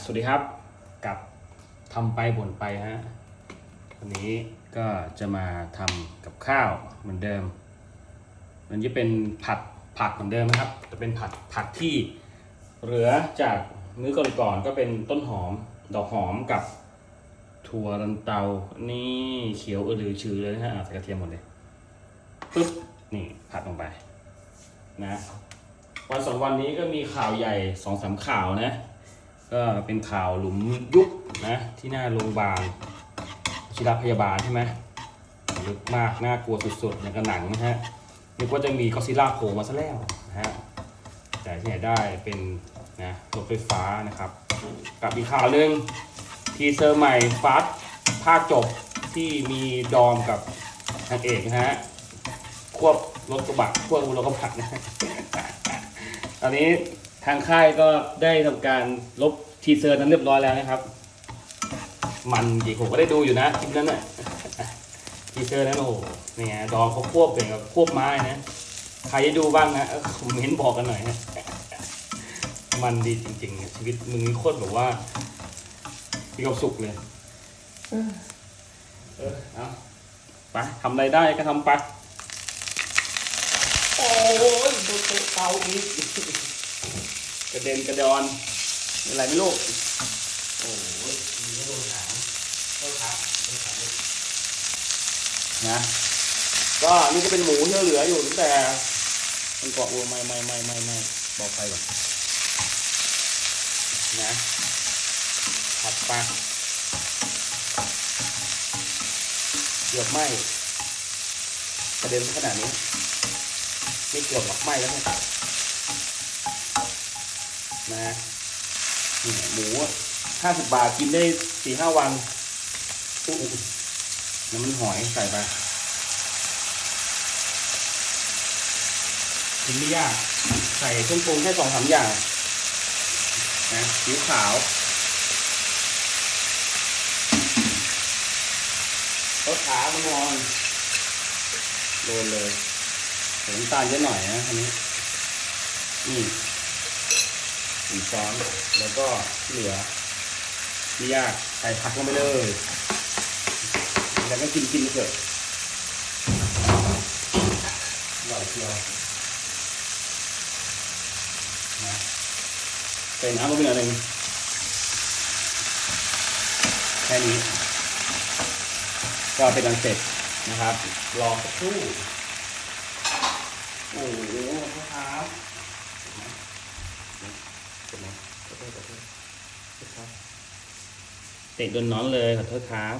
สวัสดีครับกับทำไปบ่นไปฮะวันนี้ก็จะมาทำกับข้าวเหมือนเดิม มันจะเป็นผัดผักเหมือนเดิมนะครับ จะเป็นผัดผักที่เหลือจากมื้อก่อนๆก็เป็นต้นหอมดอกหอมกับถั่วลันเตานี่เขียวอือรือชือเลยนะฮะอะใส่กระเทียมหมดเลยปึ๊บนี่ผัดลงไปนะวันสองวันนี้ก็มีข่าวใหญ่สองสามข่าวนะ ก็เป็นข่าวหลุมยุบนะที่หน้าโรงพยาบาลชิรพยาบาลใช่ไหมลึกมากน่ากลัวสุดๆอย่างกับหนังนะฮะนึกว่าจะมีก็อดซิลล่าโผล่มาซะแล้วนะฮะแต่ที่ไหนได้เป็นนะรถไฟฟ้านะครับ กับอีกข่าวหนึ่งทีเซอร์ใหม่ฟาสภาคจบที่มีดอมกับนางเอกนะฮะควบรถกระบะควบรถกระบะนะตอนนี้ ทางค่ายก็ได้ทำการลบทีเซอร์นั้นเรียบร้อยแล้วนะครับ มันจริงผมก็ได้ดูอยู่นะคลิปนั้นน่ะทีเซอร์นั้นโอ้โหนี่ไงดอเขาควบเป็นกับควบไม้นะใครได้ดูบ้างนะคอมเมนต์บอกกันหน่อยนะมันดีจริงๆ ชีวิตมึงนี่โคตรแบบว่ามีความสุขเลยเออเออเอาไปทำอะไรได้ก็ทำไปโอ้ยโดนเตาอีก กระเด็นกระดอนเป็นไรไม่รู้โอ้ยมีโดนหางโทษครับโทษครับนะก็นี่ก็เป็นหมูที่เหลืออยู่ตั้งแต่มันเกาะวัวไม่ไม่ไม่ไม่ไม่บอกไปก่อนนะผัดปลาเกือบไหมกระเด็นขนาดนี้ไม่เกือบหรอกไหมแล้วเนี่ย นะนี่หมูห้าสิบบาทกินได้สี่ห้าวันอู้น้ำมันหอยใส่ไปกินไม่ยาก ใส่เครื่องปรุงแค่สองสามอย่างนะผิวขาวรสขามันนอนโดนเลยใส่น้ำตาลเยอะหน่อยนะอันนี้ นี่ หนึ่งช้อน แล้วก็ที่เหลือไม่ยากใส่ผักลงไปเลย แล้วก็กินกินเถอะอร่อยเชียวใส่น้ำลงไปหน่อยหนึ่งแค่นี้ ก็เป็นอันเสร็จนะครับ รอสักครู่โอ้โหครับเห็นไหมขอโท ษขอโทษครับเตะโดนน้องเลยขอโทษครับ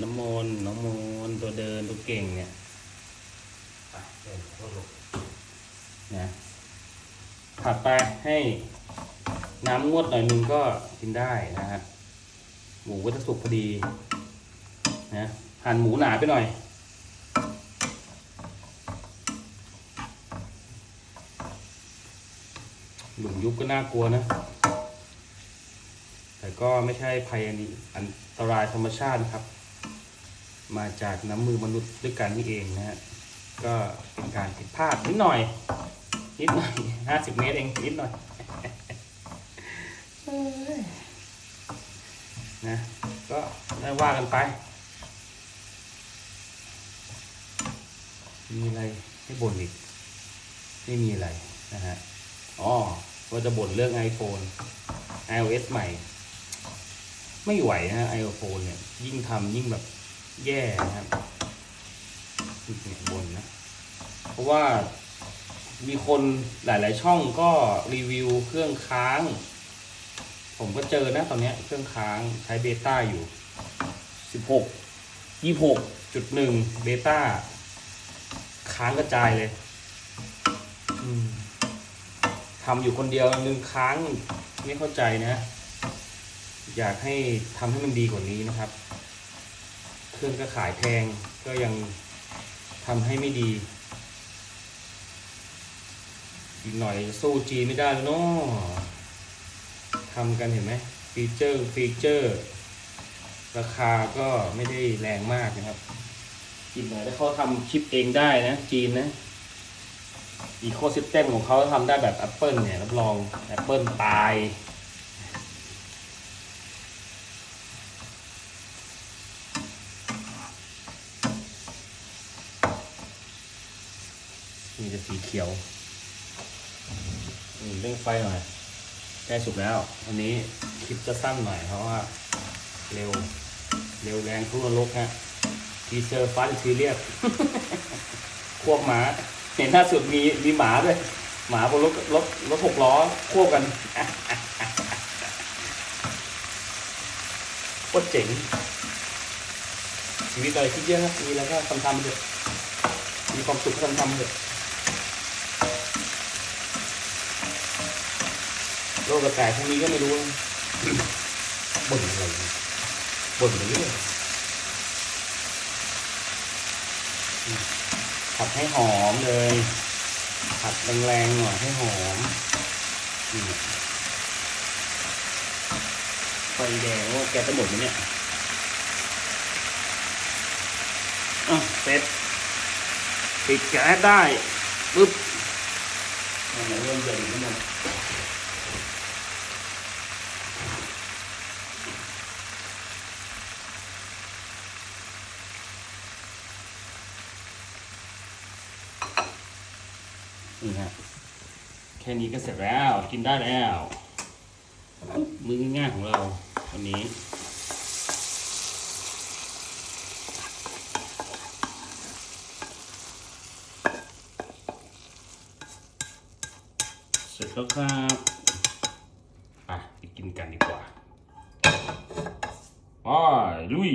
น้ำมนต์น้องมนต์ตัวเดินตัวเก่งเนี่ยไปเดินขอโทษนะผัดไปให้น้ำงวดหน่อยนึงก็กินได้นะฮะหมูก็จะสุกพอดีนะหั่นหมูหนาไปหน่อยหลุมยุบก็น่ากลัวนะ ก็ไม่ใช่ภัยอันอันตรายธรรมชาตินะครับ มาจากน้ำมือมนุษย์ด้วยกันนี่เองนะฮะก็การผิดพลาดนิดหน่อย นิดหน่อยห้าสิบเมตรเองนิดหน่อยนะก็ได้ว่ากันไป มีอะไรให้บ่นอีก ไม่มีอะไรนะฮะอ๋อว่าจะบ่นเรื่อง iPhone iOS ใหม่ ไม่ไหวนะ iPhone เนี่ย ยิ่งทำยิ่งแบบแย่นะครับเนี่ยบนนะ เพราะว่ามีคนหลาย ๆ ช่องก็รีวิวเครื่องค้าง ผมก็เจอนะตอนนี้เครื่องค้างใช้เบต้าอยู่ 16 26.1 เบต้า ค้างกระจายเลยทำอยู่คนเดียวนึงค้างไม่เข้าใจนะ อยากให้ทำให้มันดีกว่านี้นะครับ เครื่องก็ขายแพงก็ยังทำให้ไม่ดี อีกหน่อยสู้จีนไม่ได้แล้วเนาะทำกันเห็นไหมฟีเจอร์ฟีเจอร์ ราคาก็ไม่ได้แรงมากนะครับอีกหน่อยถ้าเขาทำชิปเองได้นะ จีนนะอีโคซิสเต็มของเขาทำได้แบบ Apple เนี่ยรับรอง Apple ตาย สีเขียวอืมเร่งไฟหน่อยใกล้สุกแล้ว วันนี้คลิปจะสั้นหน่อยเพราะว่า เร็ว เร็วแรงทุกนรกฮะทีเซอร์ฟาสซีเรียสควบหมาเห็นล่าสุดมีมีหมาด้วย หมาบนรถรถรถหกล้อควบกันโคตรเจ๋งชีวิตอะไรคิดเยอะนะมีอะไรก็ทำทำๆเถอะมีความสุขก็ทำทำๆเถอะ โลกกระแสพวกนี้ก็ไม่รู้บ่นอะไรเนี่ยบ่นไปเรื่อยผัดให้หอมเลย ผัดแรงๆหน่อยให้หอมไฟแดงว่าแกจะหมดไหมเนี่ยอะเสร็จปิดแก๊สได้ปึ๊บอันไหนเริ่มเดือดอีกนิดนึง นี่ฮะแค่นี้ก็เสร็จแล้วกินได้แล้วมือง่ายๆของเราวันนี้เสร็จแล้วครับอะไปกินกันดีกว่าไปลุย